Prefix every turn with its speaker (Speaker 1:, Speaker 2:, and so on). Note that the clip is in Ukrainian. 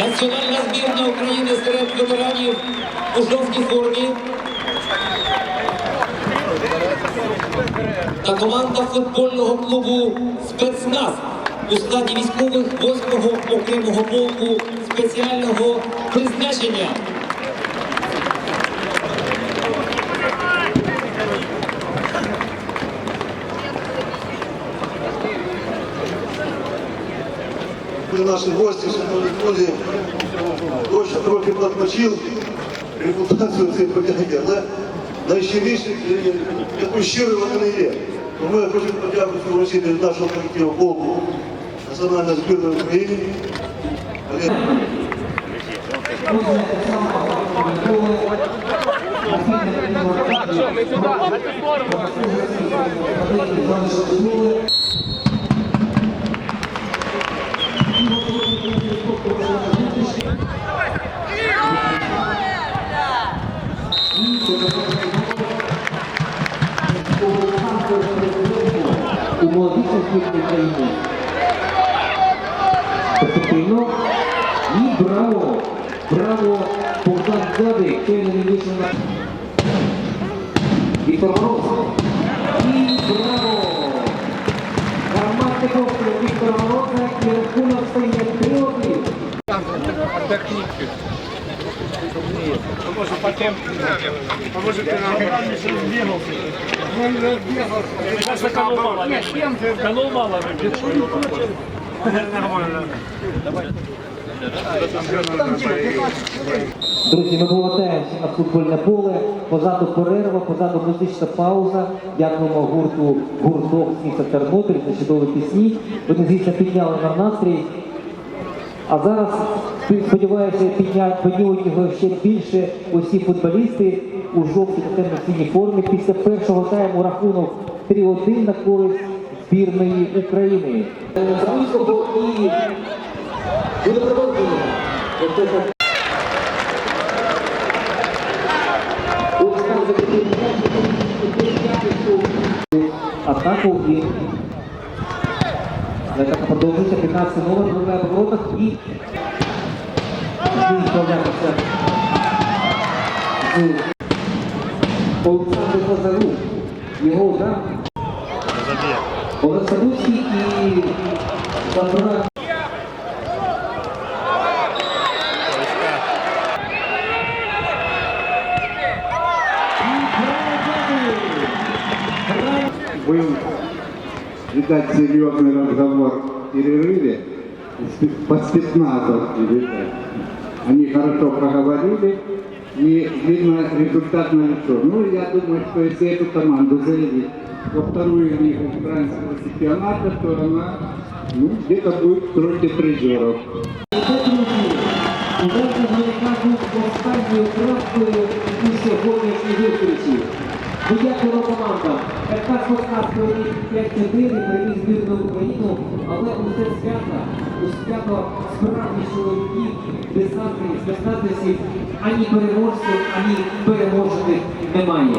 Speaker 1: Національна збірна України серед ветеранів у жовтій формі. Та команда футбольного клубу спецназ у складі військових 8-го окремого полку спеціального призначення.
Speaker 2: При гості, шановні друзі, дощ трохи подмочив репутацію цієї подяки, але найщиріше, яку щиро вони є. Тому я хочу подякувати вручити від нашого колективу полку Національної збірної України. Олег
Speaker 3: у збірній країни. Поступino і браво! Браво! Богдан Дзадик, той не вийшов на Віктор Мороз. І браво! Гарматников Віктора Мороза і рахунок стає 3-1.
Speaker 4: Канул мало
Speaker 3: Друзі, ми повертаємося на футбольне поле. Позаду перерва, позаду музична пауза. Дякуємо гурту гурток міста Тернопіль за чудові пісні. Вони, звісно, підняли нам настрій. А зараз, сподіваюся, піднімуть його ще більше усі футболісти у жовтій та темно-синій формі. Після першого тайму рахунок 3-1 на користь збірної України. Буде продовження. Атаку і атака продовжується, 15 номер, другая в воротах і справлятися з Олександром Лазару. Його удар. Олег Садуцький і Бандура.
Speaker 5: был, видать, серьезный разговор в перерыве с- по спецназовски, видать. Они хорошо проговорили, и, видно, результат налицо. Ну, я думаю, что если эту команду заявить во вторую лигу украинского чемпионата, то она ну, где-то будет в тройке призеров.
Speaker 3: Удар Гайка був останньою краткою у сьогоднішній зустрічі. Ми Дякуємо команда. РК Спортназ провів 5-4, привіз збірну Україну, але усе свято, у свято справжніх чоловіків, десантних, десантників, ані переможців, ані переможених немає.